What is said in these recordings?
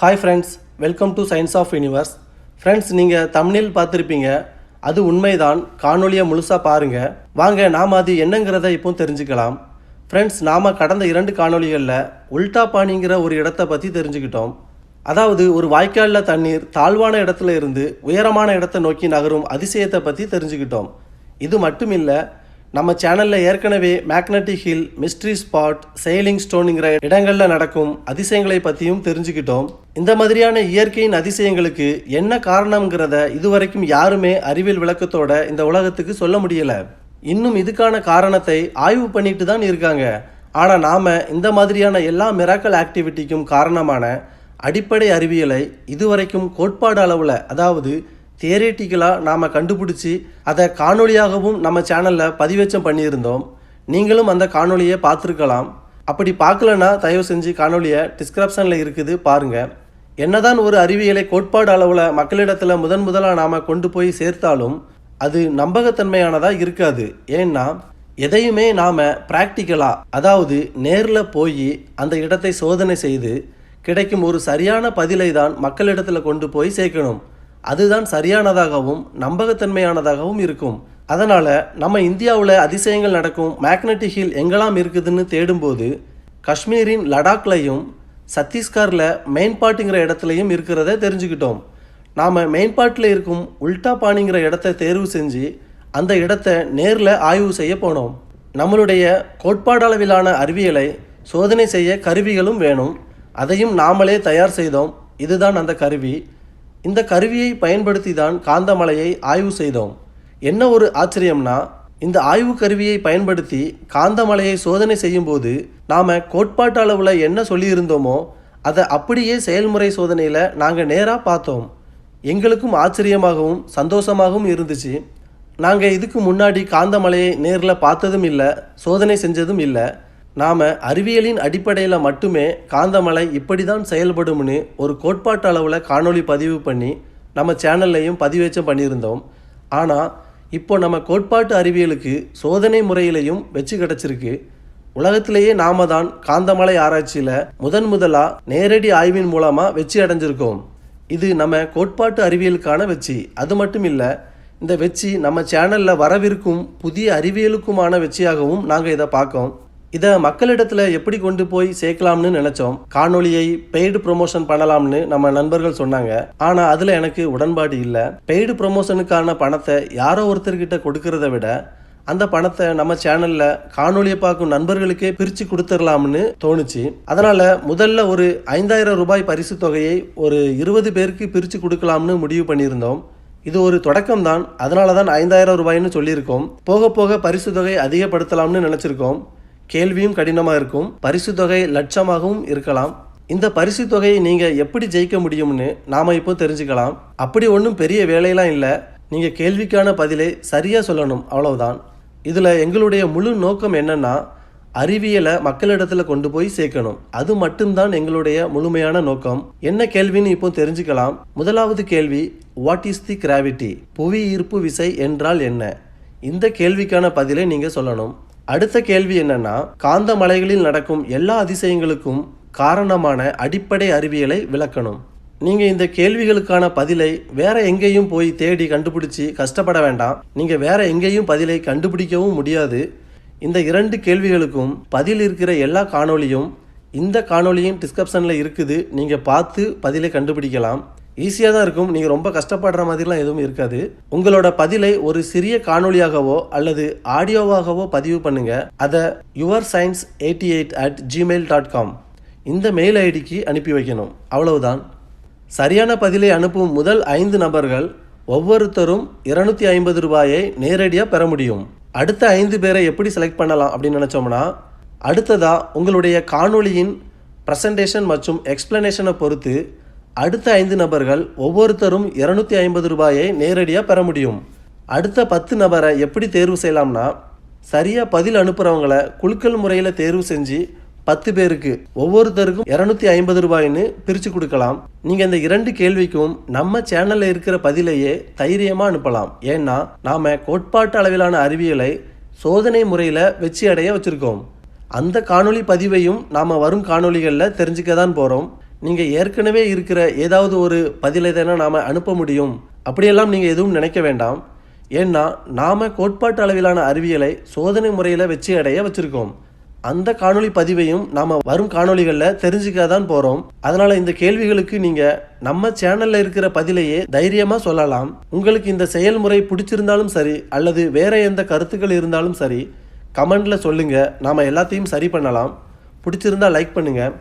Hi friends welcome to science of universe friends நீங்கள் தமிழில் பார்த்துருப்பீங்க. அது உண்மைதான். காணொலியை முழுசாக பாருங்கள் வாங்க நாம் அது என்னங்கிறத இப்போ தெரிஞ்சுக்கலாம். ஃப்ரெண்ட்ஸ் நாம் கடந்த இரண்டு காணொளிகளில் உல்டா பாணிங்கிற ஒரு இடத்த பற்றி தெரிஞ்சுக்கிட்டோம். அதாவது ஒரு வாய்க்காலில் தண்ணீர் தாழ்வான இடத்துல இருந்து உயரமான இடத்தை நோக்கி நகரும் அதிசயத்தை பற்றி தெரிஞ்சுக்கிட்டோம். இது மட்டும் இல்லை நம்ம சேனலில் ஏற்கனவே magnetic hill mystery spot sailing ஸ்டோனுங்கிற இடங்களில் நடக்கும் அதிசயங்களை பற்றியும் தெரிஞ்சுக்கிட்டோம். இந்த மாதிரியான இயற்கையின் அதிசயங்களுக்கு என்ன காரணம்ங்கிறத இதுவரைக்கும் யாருமே அறிவியல் விளக்கத்தோட இந்த உலகத்துக்கு சொல்ல முடியலை. இன்னும் இதுக்கான காரணத்தை ஆய்வு பண்ணிட்டு தான் இருக்காங்க. ஆனால் நாம் இந்த மாதிரியான எல்லா மிராக்கல் ஆக்டிவிட்டிக்கும் காரணமான அடிப்படை அறிவியலை இதுவரைக்கும் கோட்பாடு அளவில் அதாவது தியரேட்டிக்கலாக நாம் கண்டுபிடிச்சி அதை காணொளியாகவும் நம்ம சேனலில் பதிவேச்சம் பண்ணியிருந்தோம். நீங்களும் அந்த காணொளியை பார்த்துருக்கலாம். அப்படி பார்க்கலன்னா தயவு செஞ்சு காணொளியை டிஸ்கிரிப்ஷனில் இருக்குது பாருங்கள் என்னதான் ஒரு அறிவியலை கோட்பாடு அளவில் மக்களிடத்தில் முதன் முதலாக நாம் கொண்டு போய் சேர்த்தாலும் அது நம்பகத்தன்மையானதாக இருக்காது. ஏன்னா எதையுமே நாம் ப்ராக்டிக்கலாக அதாவது நேரில் போய் அந்த இடத்தை சோதனை செய்து கிடைக்கும் ஒரு சரியான பதிலை தான் மக்களிடத்தில் கொண்டு போய் சேர்க்கணும். அதுதான் சரியானதாகவும் நம்பகத்தன்மையானதாகவும் இருக்கும். அதனால் நம்ம இந்தியாவில் அதிசயங்கள் நடக்கும் மேக்னட்டிக் ஹில் எங்கெல்லாம் இருக்குதுன்னு தேடும்போது காஷ்மீரின் லடாக்லையும் சத்தீஸ்கரில் மெயின்பாட்டுங்கிற இடத்துலையும் இருக்கிறத தெரிஞ்சுக்கிட்டோம். நாம் மெயின்பாட்டில் இருக்கும் உல்டா பாணிங்கிற இடத்த தேர்வு செஞ்சு அந்த இடத்த நேரில் ஆய்வு செய்ய போனோம். நம்மளுடைய கோட்பாடளவிலான அறிவியலை சோதனை செய்ய கருவிகளும் வேணும். அதையும் நாமளே தயார் செய்தோம். இதுதான் அந்த கருவி. இந்த கருவியை பயன்படுத்தி தான் காந்தமலையை ஆய்வு செய்தோம். என்ன ஒரு ஆச்சரியம்னா இந்த ஆய்வு கருவியை பயன்படுத்தி காந்தமலையை சோதனை செய்யும்போது நாம் கோட்பாட்டு அளவில் என்ன சொல்லியிருந்தோமோ அதை அப்படியே செயல்முறை சோதனையில் நாங்கள் நேராக பார்த்தோம். எங்களுக்கும் ஆச்சரியமாகவும் சந்தோஷமாகவும் இருந்துச்சு. நாங்கள் இதுக்கு முன்னாடி காந்தமலையை நேரில் பார்த்ததும் இல்லை சோதனை செஞ்சதும் இல்லை. நாம் அறிவியலின் அடிப்படையில் மட்டுமே காந்தமலை இப்படி தான் செயல்படும்னு ஒரு கோட்பாட்டு அளவில் காணொளி பதிவு பண்ணி நம்ம சேனல்லையும் பதிவேச்சம் பண்ணியிருந்தோம். ஆனால் இப்போ நம்ம கோட்பாட்டு அறிவியலுக்கு சோதனை முறையிலையும் வெச்சு கிடச்சிருக்கு. உலகத்திலேயே நாம தான் காந்தமலை ஆராய்ச்சியில் முதன் முதலாக நேரடி ஆய்வின் மூலமாக வெற்றி அடைஞ்சிருக்கோம். இது நம்ம கோட்பாட்டு அறிவியலுக்கான வெற்றி. அது மட்டும் இல்லை இந்த வெற்றி நம்ம சேனலில் வரவிருக்கும் புதிய அறிவியலுக்குமான வெற்றியாகவும் நாங்கள் இதை பார்க்கோம். இதை மக்களிடத்தில் எப்படி கொண்டு போய் சேர்க்கலாம்னு நினச்சோம். காணொலியை பெய்டு ப்ரொமோஷன் பண்ணலாம்னு நம்ம நண்பர்கள் சொன்னாங்க. ஆனால் அதில் எனக்கு உடன்பாடு இல்லை. பெய்டு ப்ரொமோஷனுக்கான பணத்தை யாரோ ஒருத்தர்கிட்ட கொடுக்கறத விட அந்த பணத்தை நம்ம சேனலில் காணொலியை பார்க்கும் நண்பர்களுக்கே பிரித்து கொடுத்துடலாம்னு தோணுச்சு. அதனால் முதல்ல ஒரு ஐந்தாயிரம் ரூபாய் பரிசு தொகையை ஒரு இருபது பேருக்கு பிரித்து கொடுக்கலாம்னு முடிவு பண்ணியிருந்தோம். இது ஒரு தொடக்கம் தான். அதனால தான் ஐந்தாயிரம் ரூபாய்னு சொல்லியிருக்கோம். போக போக பரிசு தொகை அதிகப்படுத்தலாம்னு நினச்சிருக்கோம். கேள்வியும் கடினமாக இருக்கும். பரிசு தொகை லட்சமாகவும் இருக்கலாம். இந்த பரிசு தொகையை நீங்கள் எப்படி ஜெயிக்க முடியும்னு நாம் இப்போ தெரிஞ்சுக்கலாம். அப்படி ஒன்றும் பெரிய வேலையெல்லாம் இல்லை. நீங்கள் கேள்விக்கான பதிலை சரியாக சொல்லணும் அவ்வளவுதான். இதில் எங்களுடைய முழு நோக்கம் என்னன்னா அறிவியலை மக்களிடத்தில் கொண்டு போய் சேர்க்கணும். அது மட்டும்தான் எங்களுடைய முழுமையான நோக்கம். என்ன கேள்வின்னு இப்போ தெரிஞ்சுக்கலாம். முதலாவது கேள்வி வாட் இஸ் தி கிராவிட்டி புவி ஈர்ப்பு விசை என்றால் என்ன? இந்த கேள்விக்கான பதிலை நீங்கள் சொல்லணும். அடுத்த கேள்வி என்னன்னா காந்த மலைகளில் நடக்கும் எல்லா அதிசயங்களுக்கும் காரணமான அடிப்படை அறிவியலை விளக்கணும். நீங்கள் இந்த கேள்விகளுக்கான பதிலை வேற எங்கேயும் போய் தேடி கண்டுபிடிச்சி கஷ்டப்பட வேண்டாம். நீங்கள் வேற எங்கேயும் பதிலை கண்டுபிடிக்கவும் முடியாது. இந்த இரண்டு கேள்விகளுக்கும் பதில் இருக்கிற எல்லா காணொளியும் இந்த காணொளியின் டிஸ்கிரிப்ஷனில் இருக்குது. நீங்கள் பார்த்து பதிலை கண்டுபிடிக்கலாம். ஈஸியாக தான் இருக்கும். நீங்கள் ரொம்ப கஷ்டப்படுற மாதிரிலாம் எதுவும் இருக்காது. உங்களோட பதிலை ஒரு சிறிய காணொளியாகவோ அல்லது ஆடியோவாகவோ பதிவு பண்ணுங்க. அதை your science eighty eight at Gmail dot com இந்த மெயில் ஐடிக்கு அனுப்பி வைக்கணும். அவ்வளவுதான். சரியான பதிலை அனுப்பும் முதல் ஐந்து நபர்கள் ஒவ்வொருத்தரும் இருநூத்தி ஐம்பது ரூபாயை நேரடியாக பெற முடியும். அடுத்த ஐந்து பேரை எப்படி செலக்ட் பண்ணலாம் அப்படின்னு நினச்சோம்னா அடுத்ததாக உங்களுடைய காணொளியின் ப்ரெசன்டேஷன் மற்றும் எக்ஸ்பிளனேஷனை பொறுத்து அடுத்த ஐந்து நபர்கள் ஒவ்வொருத்தரும் இரநூத்தி ஐம்பது ரூபாயை நேரடியாக பெற முடியும். அடுத்த பத்து நபரை எப்படி தேர்வு செய்யலாம்னா சரியாக பதில் அனுப்புகிறவங்கள குலுக்கல் முறையில் தேர்வு செஞ்சு பத்து பேருக்கு ஒவ்வொருத்தருக்கும் இரநூத்தி ஐம்பது ரூபாய்னு பிரித்து கொடுக்கலாம். நீங்கள் இந்த இரண்டு கேள்விக்கும் நம்ம சேனலில் இருக்கிற பதிலையே தைரியமாக அனுப்பலாம். ஏன்னா நாம் கோட்பாட்டு அளவிலான அறிவியலை சோதனை முறையில் வெற்றி அடைய வச்சுருக்கோம். அந்த காணொளி பதிவையும் நாம் வரும் காணொளிகளில் தெரிஞ்சுக்க தான் போகிறோம் நீங்கள் ஏற்கனவே இருக்கிற ஏதாவது ஒரு பதிலை தானே நாம் அனுப்ப முடியும். அப்படியெல்லாம் நீங்கள் எதுவும் நினைக்க வேண்டாம். ஏன்னா நாம் கோட்பாட்டு அளவிலான அறிவியலை சோதனை முறையில் வெற்றி அடைய வச்சுருக்கோம். அந்த காணொளி பதிவையும் நாம் வரும் காணொளிகளில் தெரிஞ்சுக்க தான் போகிறோம் அதனால் இந்த கேள்விகளுக்கு நீங்கள் நம்ம சேனலில் இருக்கிற பதிலையே தைரியமாக சொல்லலாம். உங்களுக்கு இந்த செயல்முறை பிடிச்சிருந்தாலும் சரி அல்லது வேறு எந்த கருத்துக்கள் இருந்தாலும் சரி கமெண்டில் சொல்லுங்கள் நாம் எல்லாத்தையும் சரி பண்ணலாம். பிடிச்சிருந்தா லைக் பண்ணுங்கள்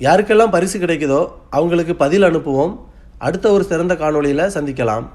யாருக்கெல்லாம் பரிசு கிடைக்குதோ அவங்களுக்கு பதில் அனுப்புவோம். அடுத்த ஒரு சிறந்த காணொளியில் சந்திக்கலாம்.